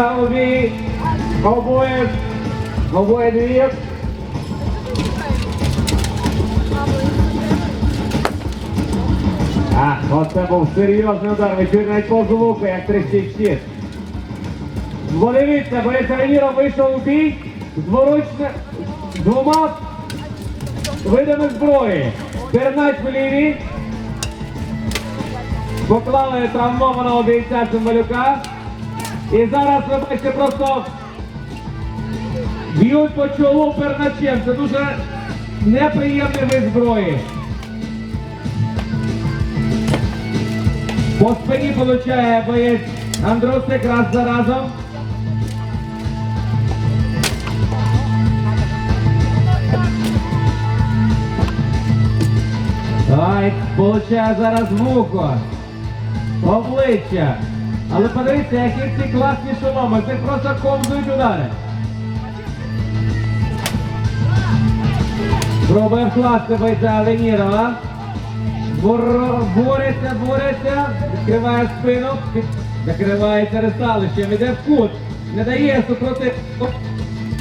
Обі, обоє, обоє дві. А, оце був серйозний удар. Ви чуєте навіть по звуку, як трещить щит. Бо дивіться, Борис Реніров вийшов у бій з воручне, двома видами зброї. Пернач в лівій. Поклали травмованого бійця Цимбалюка. І зараз ви бачите просто б'ють по чолу перначем. Це дуже неприємний вид зброї. По спині получає боєць Андрусик раз за разом. Ай, получає зараз вухо, обличчя. Але подивіться, які ці класні шоломи, це просто ковзують удари. Пробує вкласти бойця Ленірова. Бор- Бореться, бореться, відкриває спину, закривається ресталищем, іде в кут, не дає супротив...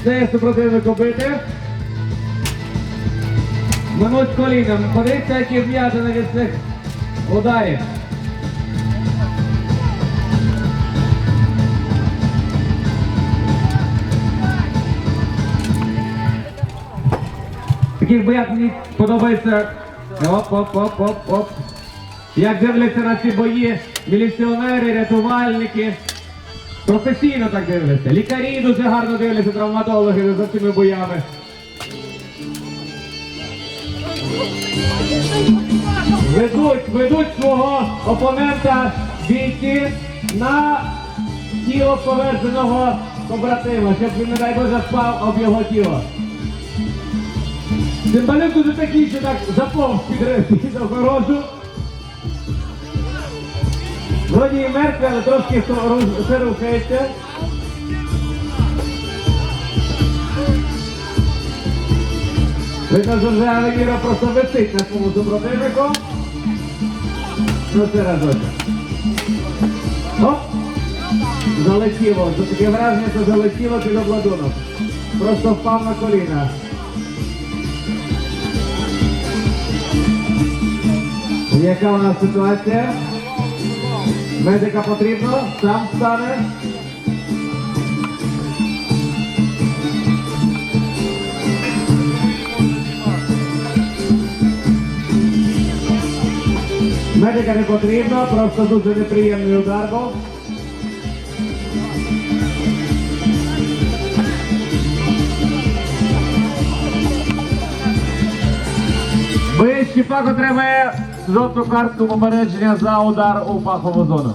дає супротивнику бити. Минуть коліном. Подивіться, які в'язані від цих ударів. Таких боях мені подобається. Оп, оп, оп, оп, оп. Як дивляться на ці бої міліціонери, рятувальники. Професійно так дивляться. Лікарі дуже гарно дивляться, травматологи за цими боями. Ведуть, ведуть свого опонента бійці на тіло поверженого побратима, щоб він, не дай Боже, спав об його тіло. Цимбалюк дуже такий, що так заповз під, огорожу. Вроді і мертвий, але трошки ще рухається. Видно, вже Алевіра просто висить на своєму супротивнику. Ну це разочок. Оп! Залетіло. Таке враження, що залетіло під обладунок. Просто впав на коліна. Яка у нас ситуація? Медика потрібно, сам стане. Медика не потрібно, просто дуже неприємний удар був. Боєць Щіпак отримає жовту картку попередження за удар у пахову зону.